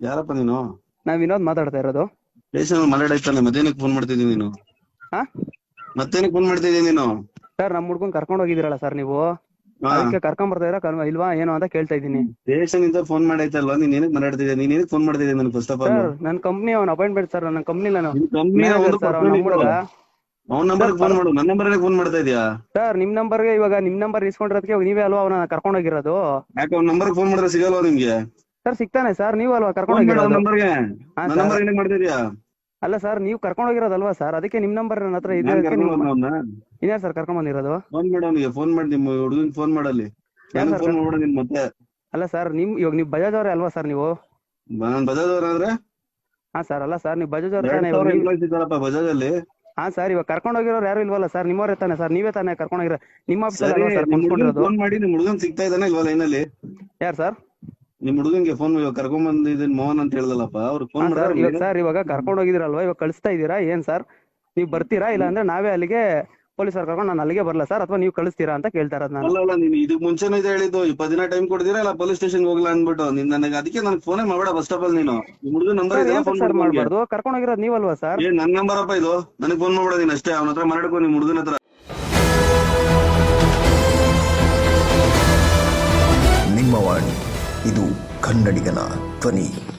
ಯಾರಪ್ಪ ನೀನು? ನಾವ್ ವಿನೋದ್ ಮಾತಾಡ್ತಾ ಇರೋದು. ಸ್ಟೇಷನ್ ಮಲಾಡೈತಲ್ಲ ಮತ್ತೇನಕ್ಕೆ ಫೋನ್ ಮಾಡ್ತಿದ್ದೀನಿ ನೀನು. ಹಾ? ಮತ್ತೇನಕ್ಕೆ ಫೋನ್ ಮಾಡ್ತಿದ್ದೀನಿ ನೀನು. ಸರ್ ನಮ್ ಹುಡ್ಗನ್ ಕರ್ಕೊಂಡ್ ಹೋಗಿದಿರಲ್ಲ ಸರ್ ನೀವು? ಅದಕ್ಕೆ ಕರ್ಕೊಂಡ್ ಬರ್ತಾ ಇರ ಇಲ್ವಾ? ಏನು ಅಂತ ಕೇಳ್ತಾ ಇದ್ದೀನಿ. ಸ್ಟೇಷನ್ ಇಂದ ಫೋನ್ ಮಾಡೈತಲ್ವಾ ನೀನ್ ಏನಕ್ಕೆ ಮಾತಾಡ್ತಿದ್ದೀನಿ ನೀನ್ ಏನಕ್ಕೆ ಫೋನ್ ಮಾಡ್ತಿದ್ದೀನಿ ನನ್ಗೆ ಫಸ್ಟ್ ಆಫ್ ಆಲ್ ಸರ್ ನನ್ ಕಂಪ್ನಿ ಅವ್ನ ಅಪಾಯಿಂಟ್ಮೆಂಟ್ ಸರ್ ನನ್ನ ಕಂಪ್ನಿ ನಾನು ಕಂಪ್ನಿ Manager sir, ಅವ್ನ್ ನಮ್ಮ ಹುಡುಗ. ಅವ್ನ ನಂಬರ್ ಫೋನ್ ಮಾಡು. ನನ್ನ ನಂಬರ್ ಫೋನ್ ಮಾಡ್ತಾ ಇದೀಯಾ? ಸರ್ ನಿಮ್ ನಂಬರ್ಗೆ ಇವಾಗ ನಿಮ್ ನಂಬರ್ ಇಸ್ಕೊಂಡಿರೋದಕ್ಕೆ ನೀವೇ ಅಲ್ವಾ ಅವನ ಕರ್ಕೊಂಡ್ ಹೋಗಿರೋದು? ಯಾಕೆ ಅವ್ನ ನಂಬರ್ ಫೋನ್ ಮಾಡಿದ್ರೆ ಸಿಗಲ್ವಾ ನಿಮ್ಗೆ? ಸರ್ ಸಿಗ್ತಾನೆ ಸರ್ ನೀವು ಅಲ್ವಾ ಕರ್ಕೊಂಡು ಹೋಗಿರೋದು? ಅಲ್ಲ ಸರ್ ನೀವು ಕರ್ಕೊಂಡ್ ಹೋಗಿರೋದಲ್ವಾ ಸರ್? ಅದಕ್ಕೆ ನಿಮ್ ನಂಬರ್ ನನ್ನ ಹತ್ರ ಇದೆ ಇನ್ಯಾರು ಸರ್ ಕರ್ಕೊಂಡ್ ಬಂದಿರೋದು? ಫೋನ್ ಮಾಡಿ ಅವನಿಗೆ ಫೋನ್ ಮಾಡಿ ನಿಮ್ಮ ಹುಡುಗನ್ ಫೋನ್ ಮಾಡಲ್ಲಿ? ಫೋನ್ ನೀನ್ ಮತ್ತೆ. ಅಲ್ಲ ಸರ್ ನಿಮ್ ಇವಾಗ ನೀವು ಬಜಾಜ್ ಅವರೇ ಅಲ್ವಾ ಸರ್ ನೀವು? ನಾನ್ ಬಜಾಜ್ ಅವ್ರ ಅಂದ್ರೆ? ಹಾ ಸರ್ ಅಲ್ಲ ಸರ್ ನೀವು ಬಜಾಜ್ ಅವ್ರ ತಾನೇ ಇವಾಗ ಬಜಾಜ್ ಅಲ್ಲಿ ಹಾ ಸರ್ ಇವಾಗ ಕರ್ಕೊಂಡು ಹೋಗಿರೋರು ಯಾರು ಇಲ್ವಲ್ಲ ಸರ್? ನಿಮ್ಮವರೇ ತಾನೆ ಸರ್ ನೀವೇ ತಾನೆ ಕರ್ಕೊಂಡ್ ಹೋಗಿರೋ ನಿಮ್ಮ ಆಫೀಸ್ ಸರಿ ಅಲ್ವಾ ಸರ್ ಫೋನ್ ಮಾಡಿ ನಿಮ್ಮ ಹುಡುಗನ್ ಸಿಗ್ತಾ ಇದ್ದಾನೆ ಇಲ್ವಾ ಲೈನ್ ಅಲ್ಲಿ ಯಾರು ಸರ್? ನಿಮ್ ಹುಡುಗನ್ಗೆ ಫೋನ್ ಕರ್ಕೊಂಡ್ ಬಂದಿದ್ದೀನಿ ಮೋಹನ್ ಅಂತ ಹೇಳ್ದಲ್ಲಪ್ಪ ಅವ್ರು ಫೋನ್ ಇವಾಗ ಸರ್ ಇವಾಗ ಕರ್ಕೊಂಡ್ ಹೋಗಿದಿರಲ್ವಾ? ಇವಾಗ ಕಳಿಸ್ತಾ ಇದ್ದೀರಾ? ಏನ್ ಸರ್? ನೀವು ಬರ್ತೀರಾ? ಇಲ್ಲ ಅಂದ್ರೆ ನಾವೇ ಅಲ್ಲಿಗೆ ಪೊಲೀಸರು ಕರ್ಕೊಂಡು ನಾನು ಅಲ್ಲಿಗೆ ಬರಲ್ಲ ಸರ್? ಅಥವಾ ನೀವು ಕಳಿಸ್ತೀರಾ ಅಂತ ಕೇಳ್ತಾ ಇರೋದು ನಾನು. ಅಲ್ಲ ಅಲ್ಲ ನೀನ್ ಇದಕ್ ಮುಂಚೆನೇ ಇದೆ ಹೇಳಿದ್ದು ಇಪ್ಪತ್ತು ದಿನ ಟೈಮ್ ಕೊಡ್ತೀರಾ ಇಲ್ಲ ಪೊಲೀಸ್ ಸ್ಟೇಷನ್ ಹೋಗ್ಲಾ ಅನ್ಬಿಟ್ಟು ನೀನ್ ನನಗೆ ಅದಕ್ಕೆ ನನ್ ಫೋನೇ ಮಾಡಬೇಡ ಫಸ್ಟ್ ಆಫ್ ಆಲ್ ನೀನು. ನಿಮ್ ಹುಡುಗನ್ ನಂಬರ್ ಇದೆ ಫೋನ್ ಸರ್ ಮಾಡ್ಬಾರ್ದು? ಕರ್ಕೊಂಡ್ ಹೋಗಿರೋದು ನೀವಲ್ವಾ ಸರ್? ಏ ನನ್ ನಂಬರ್ ಅಪ್ಪ ಇದು. ನನಗೆ ಫೋನ್ ಮಾಡ್ಬೇಡ ನೀನ್ ಅಷ್ಟೇ ಅವನ ಹತ್ರ ಮಾತಾಡ್ಕೊ ನಿಮ್ ಹುಡುಗನ ಹತ್ರ. ಇದು ಕನ್ನಡಿಗನ ಧ್ವನಿ.